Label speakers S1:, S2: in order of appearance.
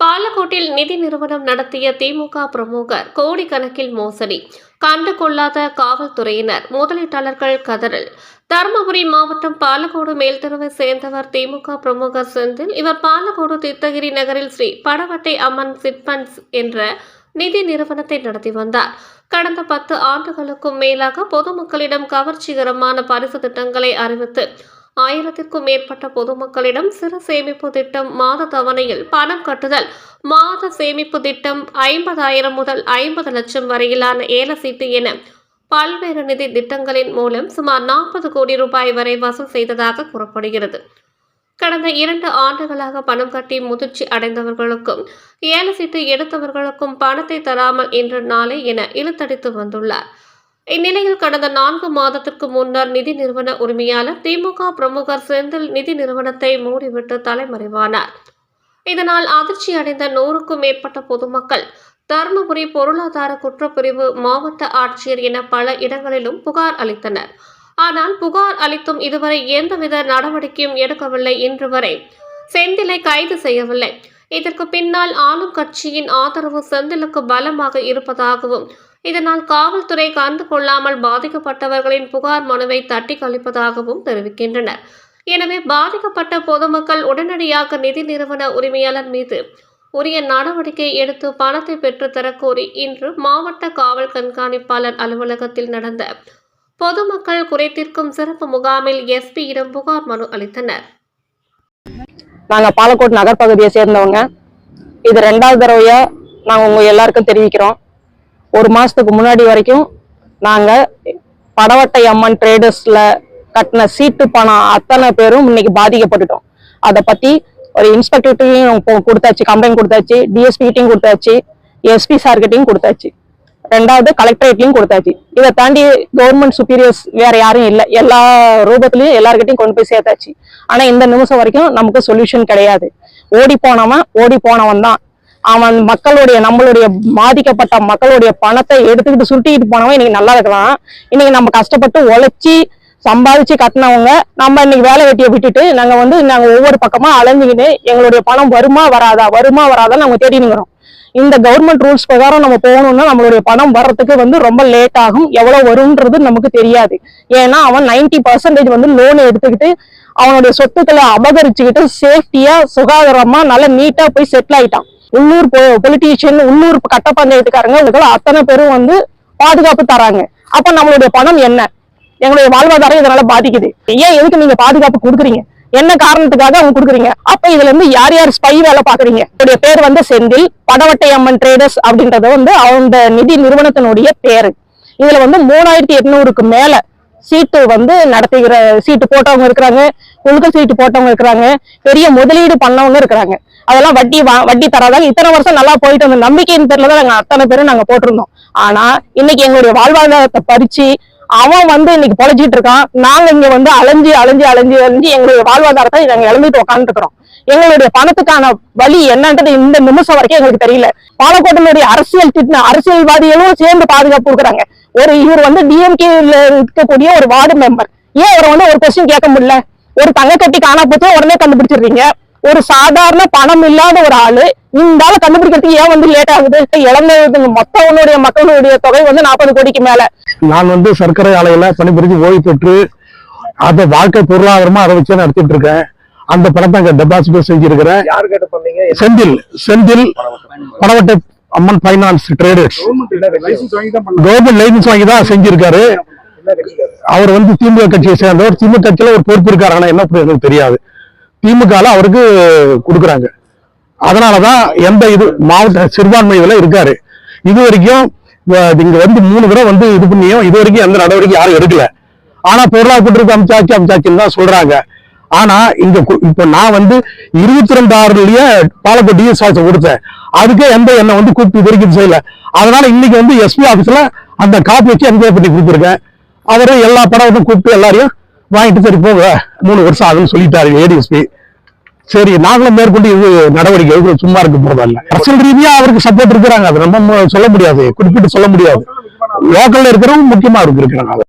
S1: பாலக்கோட்டில் நிதி நிறுவனம் நடத்திய திமுக பிரமுகர் கோடிக்கணக்கில் மோசடி. கண்டு கொள்ளாத காவல்துறையினர் முதலீட்டாளர்கள் கதறல். தருமபுரி மாவட்டம் பாலக்கோடு மேல்தெருவை சேர்ந்தவர் திமுக பிரமுகர் செந்தில் இவர் பாலக்கோடு தீர்த்தகிரி நகரில் ஸ்ரீ படவட்டை அம்மன் சிட்பண்ட்ஸ் என்ற நிதி நிறுவனத்தை நடத்தி வந்தார். கடந்த பத்து ஆண்டுகளுக்கும் மேலாக பொதுமக்களிடம் கவர்ச்சிகரமான பரிசு திட்டங்களை அறிவித்து ஆயிரத்திற்கும் மேற்பட்ட பொதுமக்களிடம் சிறு சேமிப்பு திட்டம் மாத தவணையில் பணம் கட்டுதல். மாத சேமிப்பு திட்டம் ஐம்பதாயிரம் முதல் ஐம்பது லட்சம் வரையிலான ஏல சீட்டு என பல்வேறு நிதி திட்டங்களின் மூலம் சுமார் நாற்பது கோடி ரூபாய் வரை வசூல் செய்ததாக கூறப்படுகிறது. கடந்த இரண்டு ஆண்டுகளாக பணம் கட்டி முதிர்ச்சி அடைந்தவர்களுக்கும் ஏல சீட்டு எடுத்தவர்களுக்கும் பணத்தை தராமல் இன்று நாளை என இழுத்தடித்து வந்துள்ளார். இந்நிலையில் கடந்த நான்கு மாதத்திற்கு முன்னர் நிதி நிறுவன உரிமையாளர் திமுக பிரமுகர் செந்தில் நிதி நிறுவனத்தை மூடிவிட்டு தலைமறைவானார். இதனால் அதிர்ச்சி அடைந்த நூறுக்கும் மேற்பட்ட பொதுமக்கள் தருமபுரி பொருளாதார குற்றப்பிரிவு மாவட்ட ஆட்சியர் என பல இடங்களிலும் புகார் அளித்தனர். ஆனால் புகார் அளித்தும் இதுவரை எந்தவித நடவடிக்கையும் எடுக்கவில்லை இன்று வரை. செந்திலை கைது செய்யவில்லை. இதற்கு பின்னால் ஆளும் கட்சியின் ஆதரவு செந்திலுக்கு பலமாக இருப்பதாகவும் இதனால் காவல்துறை கலந்து கொள்ளாமல் பாதிக்கப்பட்டவர்களின் புகார் மனுவை தட்டி கழிப்பதாகவும் தெரிவிக்கின்றனர். எனவே பாதிக்கப்பட்ட பொதுமக்கள் உடனடியாக நிதி நிறுவன உரிமையாளர் மீது உரிய நடவடிக்கை எடுத்து பணத்தை பெற்றுத்தரக் கோரி இன்று மாவட்ட காவல் கண்காணிப்பாளர் அலுவலகத்தில் நடந்த பொதுமக்கள் குறைத்திருக்கும் சிறப்பு முகாமில் எஸ்பியிடம் புகார் மனு அளித்தனர்.
S2: நாங்க பாலக்கோட் நகர் பகுதியை சேர்ந்தவங்க. இது ரெண்டாவது தடவையா நாங்க உங்க எல்லாருக்கும் தெரிவிக்கிறோம். ஒரு மாதத்துக்கு முன்னாடி வரைக்கும் நாங்கள் படவட்டை அம்மன் ட்ரேடர்ஸில் கட்டின சீட்டு பணம் அத்தனை பேரும் இன்னைக்கு பாதிக்கப்பட்டுட்டோம். அதை பற்றி ஒரு இன்ஸ்பெக்டர்கிட்டையும் கொடுத்தாச்சு கம்ப்ளைண்ட் கொடுத்தாச்சு டிஎஸ்பிகிட்டையும் கொடுத்தாச்சு எஸ்பி சார்கிட்டையும் கொடுத்தாச்சு. ரெண்டாவது கலெக்டரேட்லையும் கொடுத்தாச்சு. இதை தாண்டி கவர்மெண்ட் சுப்பீரியர்ஸ் வேற யாரும் இல்லை. எல்லா ரூபத்திலயும் எல்லார்கிட்டையும் கொண்டு போய் சேர்த்தாச்சு. ஆனா இந்த நிமிஷம் வரைக்கும் நமக்கு சொல்யூஷன் கிடையாது. ஓடி போனவன் ஓடி போனவன் தான் அவன் மக்களுடைய நம்மளுடைய பாதிக்கப்பட்ட மக்களுடைய பணத்தை எடுத்துக்கிட்டு சுருட்டிக்கிட்டு போனவன் இன்னைக்கு நல்லா இருக்கலாம். இன்னைக்கு நம்ம கஷ்டப்பட்டு உழைச்சி சம்பாதிச்சு கட்டினவங்க நம்ம இன்னைக்கு வேலை வெட்டியை விட்டுட்டு நாங்க வந்து நாங்க ஒவ்வொரு பக்கமா அலைஞ்சுக்கிட்டு எங்களுடைய பணம் வருமா வராதா வருமா வராதா நாங்க தேடினுங்கிறோம் இந்த கவர்மெண்ட் ரூல்ஸ் பிரகாரம் நம்ம போகணும்னா நம்மளுடைய பணம் வர்றதுக்கு வந்து ரொம்ப லேட் ஆகும். எவ்வளவு வரும்ன்றது நமக்கு தெரியாது. ஏன்னா அவன் 90% பர்சன்டேஜ் வந்து லோன் எடுத்துக்கிட்டு அவனுடைய சொத்துக்களை அபகரிச்சுக்கிட்டு சேஃப்டியா சுகாதாரமா நல்லா நீட்டா போய் செட்டில் ஆயிட்டான். உள்ளூர் பொலிட்டீஷியன் உள்ளூர் கட்ட பஞ்சாயத்துக்காரங்க அத்தனை பேரும் வந்து பாதுகாப்பு தராங்க. அப்ப நம்மளுடைய பணம் என்ன? எங்களுடைய வாழ்வாதாரம் இதனால பாதிக்குது. ஏன் எதுக்கு நீங்க பாதுகாப்பு கொடுக்குறீங்க? என்ன காரணத்துக்காக அவங்க கொடுக்குறீங்க? அப்ப இதுல இருந்து யார் யார் ஸ்பை வேலை பாக்குறீங்க என்னுடைய பேர் வந்து செந்தில் படவட்டை அம்மன் ட்ரேடர்ஸ் அப்படின்றது வந்து அவங்க நிதி நிறுவனத்தினுடைய பேரு. இதுல வந்து மூணாயிரத்தி எட்நூறுக்கு மேல சீட்டு வந்து நடத்துகிற சீட்டு போட்டவங்க இருக்கிறாங்க குழுக்கள் சீட்டு போட்டவங்க இருக்கிறாங்க பெரிய முதலீடு பண்ணவங்க இருக்கிறாங்க. அதெல்லாம் வட்டி வட்டி தராதாங்க இத்தனை வருஷம் நல்லா போயிட்டு வந்த நம்பிக்கையின் பேர்ல தான் நாங்க அத்தனை பேரும் நாங்க போட்டிருந்தோம். ஆனா இன்னைக்கு எங்களுடைய வாழ்வாதாரத்தை பறிச்சு அவன் வந்து இன்னைக்கு பொழைச்சிட்டு இருக்கான். நாங்க இங்க வந்து அலைஞ்சு அலைஞ்சு அலைஞ்சு அலைஞ்சு எங்களுடைய வாழ்வாதாரத்தை நாங்க இழந்துட்டு உட்காந்துருக்கிறோம் எங்களுடைய பணத்துக்கான வழி என்னன்றது இந்த நிமிஷம் வரைக்கும் எங்களுக்கு தெரியல. பாலக்கோட்டினுடைய அரசியல் திட்டம் அரசியல்வாதிகளும் சேர்ந்து பாதுகாப்பு கொடுக்குறாங்க. ஒரு இவர் வந்து டிஎம்கே இருக்கக்கூடிய ஒரு வார்டு மெம்பர். ஏன் அவரை வந்து ஒரு கொஸ்டின் கேட்க முடியல? ஒரு தங்க கட்டி காணா போச்சு உடனே கண்டுபிடிச்சிடுறீங்க. ஒரு சாதாரண பணம் இல்லாத ஒரு ஆளு இந்த ஆளை கண்டுபிடிக்கிறதுக்கு ஏன் வந்து லேட் ஆகுது? இழந்த மொத்தவனுடைய மக்களுடைய தொகை வந்து நாற்பது கோடிக்கு மேல.
S3: நான் வந்து சர்க்கரை ஆலையில பணிபுரிஞ்சு ஓய்வு பெற்று அதை வாழ்க்கை பொருளாதாரமா அதை வச்சு நடத்திட்டு இருக்கேன். அந்த பணத்தை அங்க டெபாசிட் செஞ்சிருக்கிறேன்.
S4: யாரு கேட்ட பண்ணீங்க
S3: Senthil Senthil Panavattai Amman finance traders
S4: licence வாங்கி தான் பண்ணலாம்
S3: கவர்மெண்ட் லைசன்ஸ் வாங்கி தான் செஞ்சிருக்காரு. அவர் வந்து திமுக கட்சியை சேர்ந்தவர். திமுக கட்சியில ஒரு பொறுப்பு இருக்காரு ஆனா என்ன எனக்கு தெரியாது. திமுகல அவருக்கு கொடுக்குறாங்க. அதனாலதான் எந்த இது மாவட்ட சிறுபான்மை இதுல இருக்காரு. இது வரைக்கும் இங்க வந்து மூணு தடவை வந்து இது பண்ணியும் இது வரைக்கும் எந்த நடவடிக்கை யாரும் எடுக்கல. ஆனா பொருளாதாரத்துக்கு அமிச்சாச்சு அமிச்சாச்சுன்னு தான் சொல்றாங்க. ஆனா இங்க கு- இப்ப நான் வந்து இருபத்தி ரெண்டு ஆறுலயே பாலக்கோட் டிஎஸ் கொடுத்தேன். அதுக்கே எந்த என்னை வந்து கூப்பிட்டு இது வரைக்கும் செய்யல. அதனால இன்னைக்கு வந்து எஸ்பி ஆபீஸ்ல அந்த காப்பி வச்சு என்கொயரி பண்ணி கொடுத்துருக்கேன். அவரும் எல்லா படம் கூப்பிட்டு எல்லாரையும் வாங்கிட்டு சரி போங்க. மூணு வருஷம் ஆகுன்னு சொல்லிட்டாரு ஏடிஎஸ்பி சரி நாங்களும் மேற்கொண்டு இது நடவடிக்கை எடுக்க சும்மா இருக்க போறதில்ல அரசியல் ரீதியா அவருக்கு சப்போர்ட் இருக்கிறாங்க. அது நம்ம சொல்ல முடியாது. குறிப்பிட்டு சொல்ல முடியாது. லோக்கல்ல இருக்கிறவங்க முக்கியமா இருக்கிறாங்க